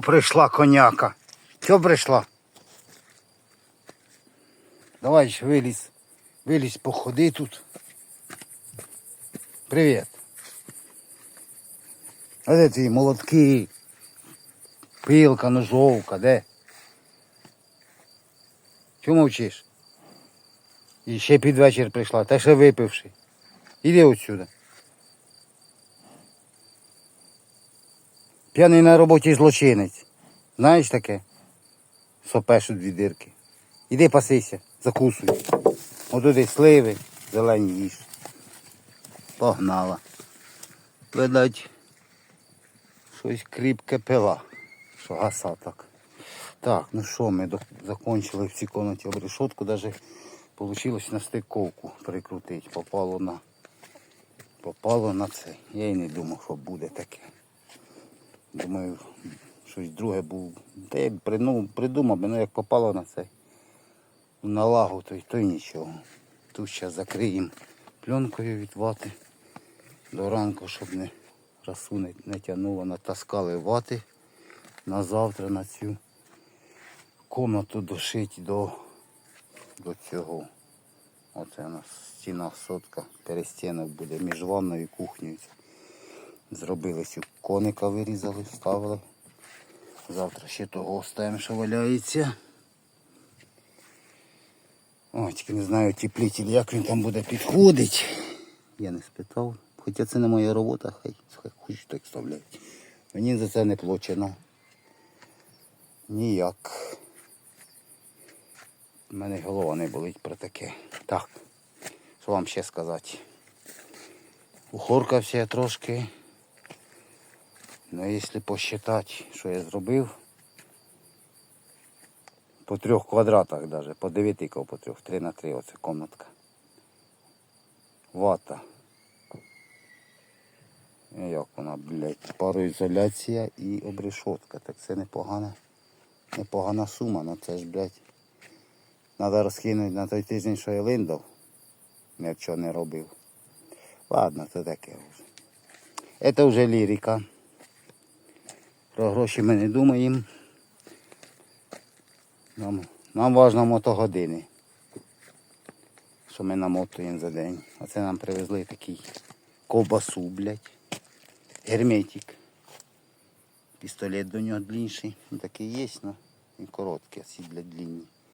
Прийшла коняка. Чого прийшла? Давай ж вилізь. Вилізь, походи тут. Привіт. А де твої молотки? Пилка, ножовка, де? Чому мовчиш? І ще під вечір прийшла, та ще випивши. Іди отсюди. П'яний на роботі злочинець. Знаєш таке? Сопеш у дві дирки. Іди пасися, закусуй. Отуди сливи, зелені їж. Погнала. Видать, щось кріпке пила. Що гаса так. Так, ну що, ми до- закончили в цій комнаті обрешетку, навіть вийшло на стиковку прикрутити. Попало на попало на це. Я і не думав, що буде таке. Думаю, щось друге був. Та я б придумав, ну як попало на це. На лагу, то й то й нічого. Тут зараз закриємо пленкою від вати до ранку, щоб не расу не, не тягнуло, натаскали вати на завтра на цю комнату дошить до, до цього. Оце у нас стіна сотка, перестінок буде між ванною і кухнею. Зробили цю коника, вирізали, вставили. Завтра ще того оставимо, що валяється. О, тільки не знаю, теплітель, як він там буде підходити. Я не спитав. Хоча це не моя робота, хай, хай хочуть так вставляють. Мені за це не плачено. Ніяк. У мене голова не болить про таке. Так, що вам ще сказати? Ухоркався я трошки. Ну, якщо посчитати, що я зробив, по трьох квадратах даже, по дев'яти по трьох, три на три, оце комнатка. Вата. Як вона, блядь, пароізоляція і обрешотка. Так це непогана, непогана сума, ну це ж, блядь. Треба розкинути на той тиждень, що я линдав. Нічого не робив. Ладно, це таке вже. Це вже лірика. Про гроші ми не думаємо. Нам, нам важливо мотогодини. Що ми намотуємо за день. А це нам привезли такий ковбасу, блядь. Герметик. Пістолет до нього длінший. Він такий є, але він короткий, а ці, блядь, длинні.